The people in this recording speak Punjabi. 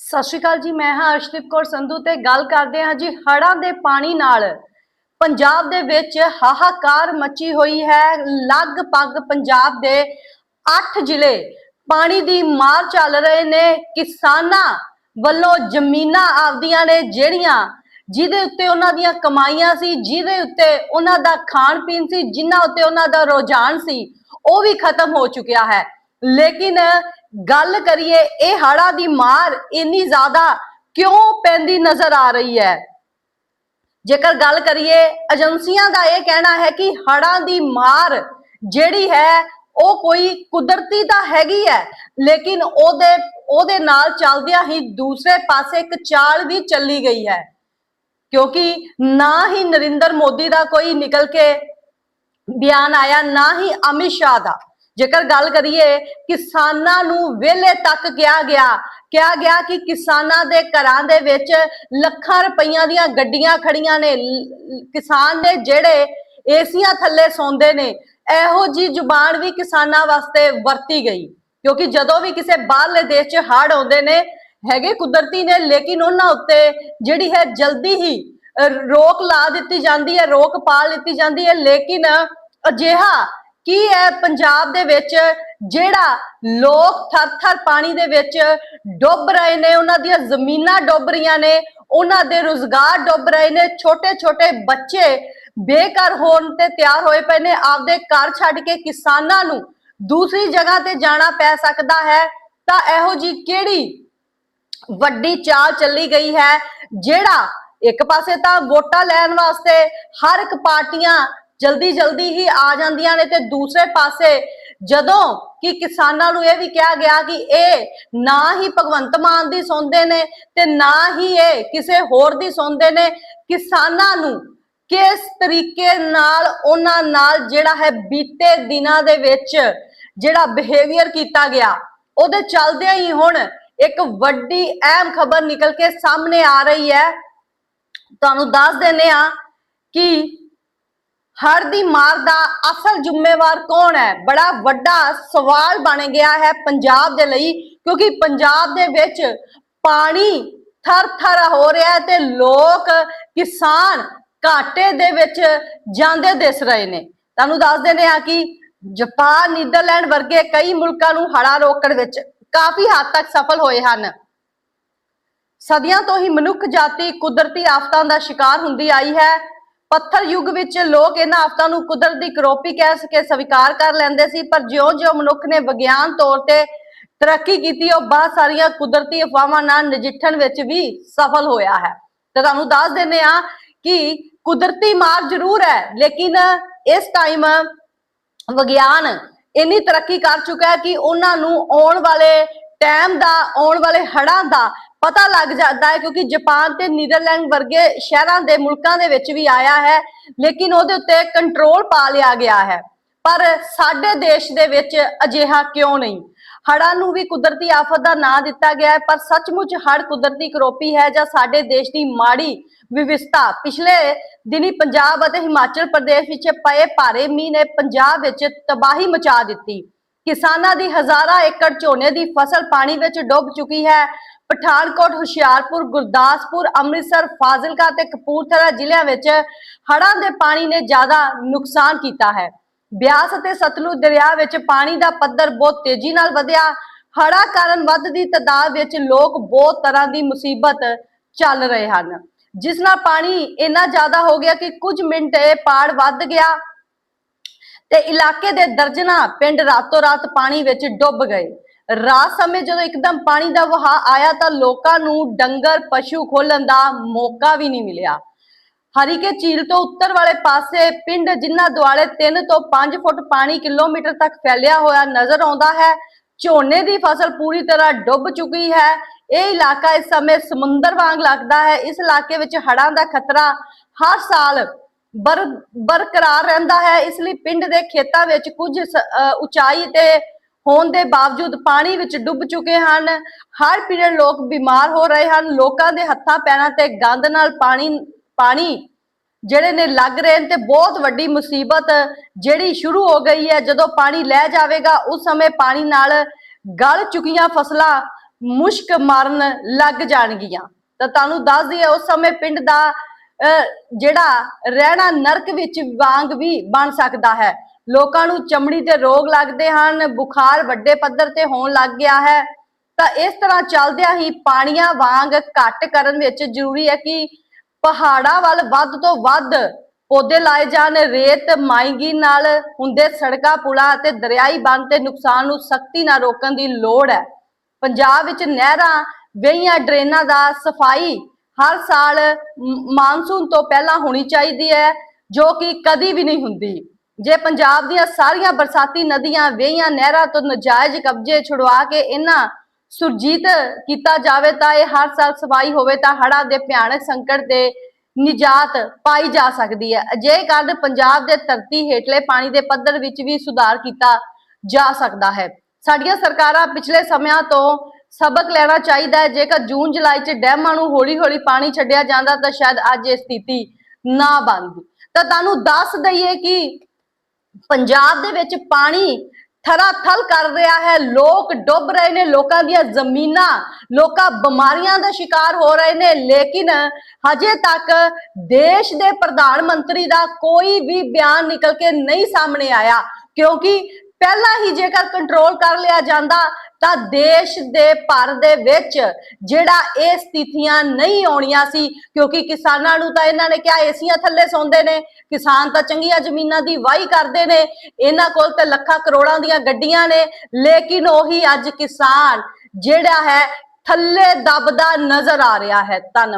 ਸਤਿ ਸ਼੍ਰੀ ਅਕਾਲ ਜੀ, ਮੈਂ ਹਾਂ ਅਰਸ਼ਦੀਪ ਕੌਰ ਸੰਧੂ ਤੇ ਗੱਲ ਕਰਦੇ ਹਾਂ ਜੀ ਹੜ੍ਹਾਂ ਦੇ ਪਾਣੀ ਨਾਲ। ਪੰਜਾਬ ਦੇ ਵਿੱਚ ਹਾਹਾਕਾਰ ਮਚੀ ਹੋਈ ਹੈ। ਲਗਭਗ ਪੰਜਾਬ ਦੇ 8 ਜ਼ਿਲ੍ਹੇ ਪਾਣੀ ਦੀ ਮਾਰ ਚੱਲ ਰਹੇ ਨੇ। ਕਿਸਾਨਾਂ ਵੱਲੋਂ ਜ਼ਮੀਨਾਂ ਆਪਦੀਆਂ ਨੇ ਜਿਹੜੀਆਂ ਜਿਹਦੇ ਉੱਤੇ ਉਹਨਾਂ ਦੀਆਂ ਕਮਾਈਆਂ ਸੀ, ਜਿਹਦੇ ਉੱਤੇ ਉਹਨਾਂ ਦਾ ਖਾਣ ਪੀਣ ਸੀ, ਜਿਨ੍ਹਾਂ ਉੱਤੇ ਉਹਨਾਂ ਦਾ ਰੁਝਾਨ ਸੀ, ਉਹ ਵੀ ਖਤਮ ਹੋ ਚੁੱਕਿਆ ਹੈ। ਲੇਕਿਨ ਗੱਲ ਕਰੀਏ, ਇਹ ਹੜ੍ਹਾਂ ਦੀ ਮਾਰ ਇੰਨੀ ਜ਼ਿਆਦਾ ਕਿਉਂ ਪੈਂਦੀ ਨਜ਼ਰ ਆ ਰਹੀ ਹੈ? ਜੇਕਰ ਗੱਲ ਕਰੀਏ, ਏਜੰਸੀਆਂ ਦਾ ਇਹ ਕਹਿਣਾ ਹੈ ਕਿ ਹੜਾਂ ਦੀ ਮਾਰ ਜਿਹੜੀ ਹੈ, ਉਹ ਕੋਈ ਕੁਦਰਤੀ ਤਾਂ ਹੈਗੀ ਹੈ, ਲੇਕਿਨ ਉਹਦੇ ਉਹਦੇ ਨਾਲ ਚੱਲਦਿਆਂ ਹੀ ਦੂਸਰੇ ਪਾਸੇ ਇੱਕ ਚਾਲ ਵੀ ਚੱਲੀ ਗਈ ਹੈ। ਕਿਉਂਕਿ ਨਾ ਹੀ ਨਰਿੰਦਰ ਮੋਦੀ ਦਾ ਕੋਈ ਨਿਕਲ ਕੇ ਬਿਆਨ ਆਇਆ, ਨਾ ਹੀ ਅਮਿਤ ਸ਼ਾਹ ਦਾ। ਜੇਕਰ ਗੱਲ ਕਰੀਏ, ਕਿਸਾਨਾਂ ਨੂੰ ਵਿਹਲੇ ਤੱਕ ਕਿਹਾ ਗਿਆ ਕਿਹਾ ਗਿਆ ਕਿ ਕਿਸਾਨਾਂ ਦੇ ਘਰਾਂ ਦੇ ਵਿੱਚ ਲੱਖਾਂ ਰੁਪਈਆਂ ਦੀਆਂ ਗੱਡੀਆਂ ਖੜੀਆਂ ਨੇ। ਕਿਸਾਨ ਨੇ ਜਿਹੜੇ ਏਸੀਆਂ ਥੱਲੇ ਸੌਂਦੇ ਨੇ, ਇਹੋ ਜੀ ਜ਼ੁਬਾਨ ਵੀ ਕਿਸਾਨਾਂ ਵਾਸਤੇ ਵਰਤੀ ਗਈ। ਕਿਉਂਕਿ ਜਦੋਂ ਵੀ ਕਿਸੇ ਬਾਹਰਲੇ ਦੇਸ਼ 'ਚ ਹੜ੍ਹ ਆਉਂਦੇ ਨੇ, ਹੈਗੇ ਕੁਦਰਤੀ ਨੇ, ਲੇਕਿਨ ਉਹਨਾਂ ਉੱਤੇ ਜਿਹੜੀ ਹੈ ਜਲਦੀ ਹੀ ਰੋਕ ਲਾ ਦਿੱਤੀ ਜਾਂਦੀ ਹੈ, ਰੋਕ ਪਾ ਲਿੱਤੀ ਜਾਂਦੀ ਹੈ। ਲੇਕਿਨ ਅਜਿਹਾ ਕੀ ਹੈ ਪੰਜਾਬ ਦੇ ਵਿੱਚ ਜਿਹੜਾ ਲੋਕ ਥਰ-ਥਰ ਪਾਣੀ ਦੇ ਵਿੱਚ ਡੁੱਬ ਰਹੇ ਨੇ, ਉਹਨਾਂ ਦੀਆਂ ਜ਼ਮੀਨਾਂ ਡੁੱਬ ਰਹੀਆਂ ਨੇ, ਉਹਨਾਂ ਦੇ ਰੁਜ਼ਗਾਰ ਡੁੱਬ ਰਹੇ ਨੇ, ਛੋਟੇ-ਛੋਟੇ ਬੱਚੇ ਬੇਘਰ ਹੋਣ ਤੇ ਤਿਆਰ ਹੋਏ ਪਏ ਨੇ, ਆਪਦੇ ਘਰ ਛੱਡ ਕੇ ਕਿਸਾਨਾਂ ਨੂੰ ਦੂਸਰੀ ਜਗ੍ਹਾ ਤੇ ਜਾਣਾ ਪੈ ਸਕਦਾ ਹੈ, ਤਾਂ ਇਹੋ ਜੀ ਕਿਹੜੀ ਵੱਡੀ ਚਾਲ ਚੱਲੀ ਗਈ ਹੈ, ਜਿਹੜਾ ਇੱਕ ਪਾਸੇ ਤਾਂ ਵੋਟਾਂ ਲੈਣ ਵਾਸਤੇ ਹਰ ਇੱਕ ਪਾਰਟੀਆਂ ਜਲਦੀ ਜਲਦੀ ਹੀ ਆ ਜਾਂਦੀਆਂ ਨੇ ਤੇ ਦੂਸਰੇ ਪਾਸੇ ਜਦੋਂ ਕਿ ਕਿਸਾਨਾਂ ਨੂੰ ਇਹ ਵੀ ਕਿਹਾ ਗਿਆ ਕਿ ਇਹ ਨਾ ਹੀ ਭਗਵੰਤ ਮਾਨ ਦੀ ਸੁਣਦੇ ਨੇ ਤੇ ਨਾ ਹੀ ਇਹ ਕਿਸੇ ਹੋਰ ਦੀ ਸੁਣਦੇ ਨੇ, ਕਿਸਾਨਾਂ ਨੂੰ ਕਿਸ ਤਰੀਕੇ ਨਾਲ ਉਹਨਾਂ ਨਾਲ ਜਿਹੜਾ ਹੈ ਬੀਤੇ ਦਿਨਾਂ ਦੇ ਵਿੱਚ ਜਿਹੜਾ ਬਿਹੇਵੀਅਰ ਕੀਤਾ ਗਿਆ, ਉਹਦੇ ਚੱਲਦਿਆਂ ਹੀ ਹੁਣ ਇੱਕ ਵੱਡੀ ਅਹਿਮ ਖਬਰ ਨਿਕਲ ਕੇ ਸਾਹਮਣੇ ਆ ਰਹੀ ਹੈ। ਤੁਹਾਨੂੰ ਦੱਸ ਦਿੰਦੇ ਆ ਕਿ ਹੜ ਦੀ ਮਾਰ ਦਾ ਅਸਲ ਜ਼ਿੰਮੇਵਾਰ ਕੌਣ ਹੈ? ਬੜਾ ਵੱਡਾ ਸਵਾਲ ਬਣ ਗਿਆ ਹੈ ਪੰਜਾਬ ਦੇ ਲਈ, ਕਿਉਂਕਿ ਪੰਜਾਬ ਦੇ ਵਿੱਚ ਪਾਣੀ ਥਰ-ਥਰ ਹੋ ਰਿਹਾ ਤੇ ਲੋਕ ਕਿਸਾਨ ਘਾਟੇ ਦੇ ਵਿੱਚ ਜਾਂਦੇ ਦਿਸ ਰਹੇ ਨੇ। ਤੁਹਾਨੂੰ ਦੱਸ ਦਿੰਦੇ ਆ ਕਿ ਜਾਪਾਨ, ਨੀਦਰਲੈਂਡ ਵਰਗੇ ਕਈ ਮੁਲਕਾਂ ਨੂੰ ਹੜਾ ਰੋਕਣ ਵਿੱਚ ਕਾਫੀ ਹੱਦ ਤੱਕ ਸਫਲ ਹੋਏ ਹਨ। ਸਦੀਆਂ ਤੋਂ ਹੀ ਮਨੁੱਖ ਜਾਤੀ ਕੁਦਰਤੀ ਆਫਤਾਂ ਦਾ ਸ਼ਿਕਾਰ ਹੁੰਦੀ ਆਈ ਹੈ। ਪੱਥਰ ਯੁੱਗ ਵਿੱਚ ਲੋਕ ਇਹਨਾਂ ਆਫਤਾਂ ਨੂੰ ਕੁਦਰਤ ਦੀ ਕਰੋਪੀ ਕਹਿ ਸਕੇ ਸਵੀਕਾਰ ਕਰ ਲੈਂਦੇ ਸੀ, ਪਰ ਜਿਉਂ-ਜਿਉਂ ਮਨੁੱਖ ਨੇ ਵਿਗਿਆਨ ਤੌਰ ਤੇ ਤਰੱਕੀ ਕੀਤੀ, ਉਹ ਬਹੁਤ ਸਾਰੀਆਂ ਕੁਦਰਤੀ ਅਫਵਾਹਾਂ ਨਾਲ ਨਜਿੱਠਣ ਵਿੱਚ ਵੀ ਸਫਲ ਹੋਇਆ ਹੈ। ਤੇ ਤੁਹਾਨੂੰ ਦੱਸ ਦਿੰਦੇ ਆ ਕਿ ਕੁਦਰਤੀ ਮਾਰ ਜ਼ਰੂਰ ਹੈ, ਲੇਕਿਨ ਇਸ ਟਾਈਮ ਵਿਗਿਆਨ ਇੰਨੀ ਤਰੱਕੀ ਕਰ ਚੁੱਕਾ ਹੈ ਕਿ ਉਹਨਾਂ ਨੂੰ ਆਉਣ ਵਾਲੇ ਟਾਈਮ ਦਾ, ਆਉਣ ਵਾਲੇ ਹੜ੍ਹਾਂ ਦਾ ਪਤਾ ਲੱਗ ਜਾਂਦਾ ਹੈ ਕਿਉਂਕਿ ਜਾਪਾਨ ਤੇ ਨੀਦਰਲੈਂਡ ਵਰਗੇ ਸ਼ਹਿਰਾਂ ਦੇ ਮੁਲਕਾਂ ਦੇ ਵਿੱਚ ਵੀ ਆਇਆ ਹੈ, ਲੇਕਿਨ ਉਹਦੇ ਉੱਤੇ ਕੰਟਰੋਲ ਪਾ ਲਿਆ ਗਿਆ ਹੈ। ਪਰ ਸਾਡੇ ਦੇਸ਼ ਦੇ ਵਿੱਚ ਅਜਿਹਾ ਕਿਉਂ ਨਹੀਂ? ਹੜਾਂ ਨੂੰ ਵੀ ਕੁਦਰਤੀ ਆਫਤ ਦਾ ਨਾਂ ਦਿੱਤਾ ਗਿਆ ਹੈ, ਪਰ ਸੱਚਮੁੱਚ ਹੜ੍ਹ ਕੁਦਰਤੀ ਕਰੋਪੀ ਹੈ ਜਾਂ ਸਾਡੇ ਦੇਸ਼ ਦੀ ਮਾੜੀ ਵਿਵਸਥਾ? ਪਿਛਲੇ ਦਿਨੀ ਪੰਜਾਬ ਅਤੇ ਹਿਮਾਚਲ ਪ੍ਰਦੇਸ਼ ਵਿੱਚ ਪਏ ਭਾਰੇ ਮੀਂਹ ਨੇ ਪੰਜਾਬ ਵਿੱਚ ਤਬਾਹੀ ਮਚਾ ਦਿੱਤੀ। ਕਿਸਾਨਾਂ ਦੀ ਹਜ਼ਾਰਾਂ ਏਕੜ ਝੋਨੇ ਦੀ ਫਸਲ ਪਾਣੀ ਵਿੱਚ ਡੁੱਬ ਚੁੱਕੀ ਹੈ। ਪਠਾਨਕੋਟ, ਹੁਸ਼ਿਆਰਪੁਰ, ਗੁਰਦਾਸਪੁਰ, ਅੰਮ੍ਰਿਤਸਰ, ਫਾਜ਼ਿਲਕਾ ਤੇ ਕਪੂਰਥਲਾ ਜ਼ਿਲ੍ਹਿਆਂ ਵਿੱਚ ਹੜ੍ਹਾਂ ਦੇ ਪਾਣੀ ਨੇ ਜ਼ਿਆਦਾ ਨੁਕਸਾਨ ਕੀਤਾ ਹੈ। ਬਿਆਸ ਅਤੇ ਸਤਲੁਜ ਦਰਿਆ ਵਿੱਚ ਪਾਣੀ ਦਾ ਪੱਧਰ ਬਹੁਤ ਤੇਜ਼ੀ ਨਾਲ ਵਧਿਆ। ਹੜ੍ਹਾਂ ਕਾਰਨ ਵੱਧਦੀ ਤਾਦਾਦ ਵਿੱਚ ਲੋਕ ਬਹੁਤ ਤਰ੍ਹਾਂ ਦੀ ਮੁਸੀਬਤ ਚੱਲ ਰਹੇ ਹਨ। ਜਿਸ ਨਾਲ ਪਾਣੀ ਇੰਨਾ ਜ਼ਿਆਦਾ ਹੋ ਗਿਆ ਕਿ ਕੁਝ ਮਿੰਟ ਇਹ ਪਾੜ ਵੱਧ ਗਿਆ ਤੇ ਇਲਾਕੇ ਦੇ ਦਰਜਨਾ ਪਿੰਡ ਰਾਤੋਂ ਰਾਤ ਪਾਣੀ ਵਿੱਚ ਡੁੱਬ ਗਏ। ਰਾਤ ਸਮੇਂ ਜਦੋਂ ਇੱਕਦਮ ਪਾਣੀ ਦਾ ਵਹਾਅ ਆਇਆ ਤਾਂ ਲੋਕਾਂ ਨੂੰ ਡੰਗਰ, ਪਸ਼ੂ ਖੋਲਣ ਦਾ ਮੌਕਾ ਵੀ ਨਹੀਂ ਮਿਲਿਆ। ਹਰੀਕੇ ਝੀਲ ਤੋਂ ਉੱਤਰ ਵਾਲੇ ਪਾਸੇ ਪਿੰਡ ਜਿਨ੍ਹਾਂ ਦੁਆਲੇ 3 ਤੋਂ 5 ਫੁੱਟ ਪਾਣੀ ਕਿਲੋਮੀਟਰ ਤੱਕ ਫੈਲਿਆ ਹੋਇਆ ਨਜ਼ਰ ਆਉਂਦਾ ਹੈ। ਝੋਨੇ ਦੀ ਫਸਲ ਪੂਰੀ ਤਰ੍ਹਾਂ ਡੁੱਬ ਚੁੱਕੀ ਹੈ। ਇਹ ਇਲਾਕਾ ਇਸ ਸਮੇਂ ਸਮੁੰਦਰ ਵਾਂਗ ਲੱਗਦਾ ਹੈ। ਇਸ ਇਲਾਕੇ ਵਿੱਚ ਹੜ੍ਹਾਂ ਦਾ ਖਤਰਾ ਹਰ ਸਾਲ ਬਰ ਬਰਕਰਾਰ ਰਹਿੰਦਾ ਹੈ। ਇਸ ਲਈ ਪਿੰਡ ਦੇ ਖੇਤਾਂ ਵਿੱਚ ਕੁਝ ਉਚਾਈ ਤੇ ਹੋਣ ਦੇ ਬਾਵਜੂਦ ਪਾਣੀ ਵਿੱਚ ਡੁੱਬ ਚੁੱਕੇ ਹਨ। ਹਰ ਪੀੜਤ ਲੋਕ ਬਿਮਾਰ ਹੋ ਰਹੇ ਹਨ। ਲੋਕਾਂ ਦੇ ਹੱਥਾਂ ਪੈਰਾਂ ਤੇ ਗੰਦ ਨਾਲ ਪਾਣੀ ਪਾਣੀ ਜਿਹੜੇ ਨੇ ਲੱਗ ਰਹੇ ਨੇ ਤੇ ਬਹੁਤ ਵੱਡੀ ਮੁਸੀਬਤ ਜਿਹੜੀ ਸ਼ੁਰੂ ਹੋ ਗਈ ਹੈ। ਜਦੋਂ ਪਾਣੀ ਲੈ ਜਾਵੇਗਾ ਉਸ ਸਮੇਂ ਪਾਣੀ ਨਾਲ ਗਲ ਚੁੱਕੀਆਂ ਫਸਲਾਂ ਮੁਸ਼ਕ ਮਾਰਨ ਲੱਗ ਜਾਣਗੀਆਂ। ਤਾਂ ਤੁਹਾਨੂੰ ਦੱਸ ਦਈਏ ਉਸ ਸਮੇਂ ਪਿੰਡ ਦਾ ਅਹ, ਜਿਹੜਾ ਰਹਿਣਾ ਨਰਕ ਵਿੱਚ ਵਾਂਗ ਵੀ ਬਣ ਸਕਦਾ ਹੈ। ਲੋਕਾਂ ਨੂੰ ਚਮੜੀ ਤੇ ਰੋਗ ਲੱਗਦੇ ਹਨ, ਬੁਖਾਰ ਵੱਡੇ ਪੱਧਰ ਤੇ ਹੋਣ ਲੱਗ ਗਿਆ ਹੈ। ਤਾਂ ਇਸ ਤਰ੍ਹਾਂ ਚੱਲਦਿਆਂ ਹੀ ਪਾਣੀਆਂ ਵਾਂਗ ਘੱਟ ਕਰਨ ਵਿੱਚ ਜ਼ਰੂਰੀ ਹੈ ਕਿ ਪਹਾੜਾਂ ਵੱਲ ਵੱਧ ਤੋਂ ਵੱਧ ਪੌਦੇ ਲਾਏ ਜਾਣ, ਰੇਤ ਮਾਇੰਗੀ ਨਾਲ ਹੁੰਦੇ ਸੜਕਾਂ, ਪੁਲਾਂ ਅਤੇ ਦਰਿਆਈ ਬੰਨ ਤੇ ਨੁਕਸਾਨ ਨੂੰ ਸਖਤੀ ਨਾਲ ਰੋਕਣ ਦੀ ਲੋੜ ਹੈ। ਪੰਜਾਬ ਵਿੱਚ ਨਹਿਰਾਂ ਵੇਈਆਂ ਡਰੇਨਾਂ ਦਾ ਸਫ਼ਾਈ ਹਰ ਸਾਲ ਮਾਨਸੂਨ ਤੋਂ ਪਹਿਲਾਂ ਹੋਣੀ ਚਾਹੀਦੀ ਹੈ, ਜੋ ਕਿ ਕਦੀ ਵੀ ਨਹੀਂ ਹੁੰਦੀ। ਜੇ ਪੰਜਾਬ ਦੀਆਂ ਸਾਰੀਆਂ ਬਰਸਾਤੀ ਨਦੀਆਂ ਵੇਈਆਂ ਨਹਿਰਾਂ ਤੋਂ ਨਜਾਇਜ਼ ਕਬਜ਼ੇ ਛੁਡਵਾ ਕੇ ਇਹਨਾਂ ਸੁਰਜੀਤ ਕੀਤਾ ਜਾਵੇ ਤਾਂ ਇਹ ਹਰ ਸਾਲ ਸਫ਼ਾਈ ਹੋਵੇ ਤਾਂ ਹੜ੍ਹਾਂ ਦੇ ਭਿਆਨਕ ਸੰਕਟ ਦੇ ਨਿਜਾਤ ਪਾਈ ਜਾ ਸਕਦੀ ਹੈ। ਅਜੇ ਕਾਰਨ ਪੰਜਾਬ ਦੇ ਧਰਤੀ ਹੇਠਲੇ ਪਾਣੀ ਦੇ ਪੱਧਰ ਵਿੱਚ ਵੀ ਸੁਧਾਰ ਕੀਤਾ ਜਾ ਸਕਦਾ ਹੈ। ਸਾਡੀਆਂ ਸਰਕਾਰਾਂ ਪਿਛਲੇ ਸਮਿਆਂ ਤੋਂ ਸਬਕ ਲੈਣਾ ਚਾਹੀਦਾ ਹੈ। ਜੇਕਰ ਜੂਨ, ਜੁਲਾਈ 'ਚ ਡੈਮਾਂ ਨੂੰ ਹੌਲੀ-ਹੌਲੀ ਪਾਣੀ ਛੱਡਿਆ ਜਾਂਦਾ ਤਾਂ ਸ਼ਾਇਦ ਅੱਜ ਇਹ ਸਥਿਤੀ ਨਾ ਬਣਦੀ। ਤਾਂ ਤੁਹਾਨੂੰ ਦੱਸ ਦਈਏ ਕਿ ਪੰਜਾਬ ਦੇ ਵਿੱਚ ਪਾਣੀ ਥਲ ਕਰ ਰਿਹਾ ਹੈ। ਲੋਕ ਡੁੱਬ ਰਹੇ ਨੇ, ਲੋਕਾਂ ਦੀਆਂ ਜ਼ਮੀਨਾਂ, ਲੋਕਾਂ ਬਿਮਾਰੀਆਂ ਦਾ ਸ਼ਿਕਾਰ ਹੋ ਰਹੇ ਨੇ। ਲੇਕਿਨ ਹਜੇ ਤੱਕ ਦੇਸ਼ ਦੇ ਪ੍ਰਧਾਨ ਮੰਤਰੀ ਦਾ ਕੋਈ ਵੀ ਬਿਆਨ ਨਿਕਲ ਕੇ ਨਹੀਂ ਸਾਹਮਣੇ ਆਇਆ। ਕਿਉਂਕਿ ਪਹਿਲਾਂ ਹੀ ਜੇਕਰ ਕੰਟਰੋਲ ਕਰ ਲਿਆ ਜਾਂਦਾ ਤਾਂ ਦੇਸ਼ ਦੇ ਭਰ ਦੇ ਵਿੱਚ ਜਿਹੜਾ ਇਹ ਸਥਿਤੀਆਂ ਨਹੀਂ ਆਉਣੀਆਂ ਸੀ, ਕਿਉਂਕਿ ਕਿਸਾਨਾਂ ਨੂੰ ਤਾਂ ਇਹਨਾਂ ਨੇ ਕਿਹਾ ਏਸੀਆਂ ਥੱਲੇ ਸੌਂਦੇ ਨੇ, ਕਿਸਾਨ ਤਾਂ ਚੰਗੀਆਂ ਜ਼ਮੀਨਾਂ ਦੀ ਵਾਹੀ ਕਰਦੇ ਨੇ, ਇਹਨਾਂ ਕੋਲ ਤੇ ਲੱਖਾਂ ਕਰੋੜਾਂ ਦੀਆਂ ਗੱਡੀਆਂ ਨੇ, ਲੇਕਿਨ ਉਹੀ ਅੱਜ ਕਿਸਾਨ ਜਿਹੜਾ ਹੈ ਥੱਲੇ ਦਬਦਾ ਨਜ਼ਰ ਆ ਰਿਹਾ ਹੈ। ਧੰਨਵਾਦ।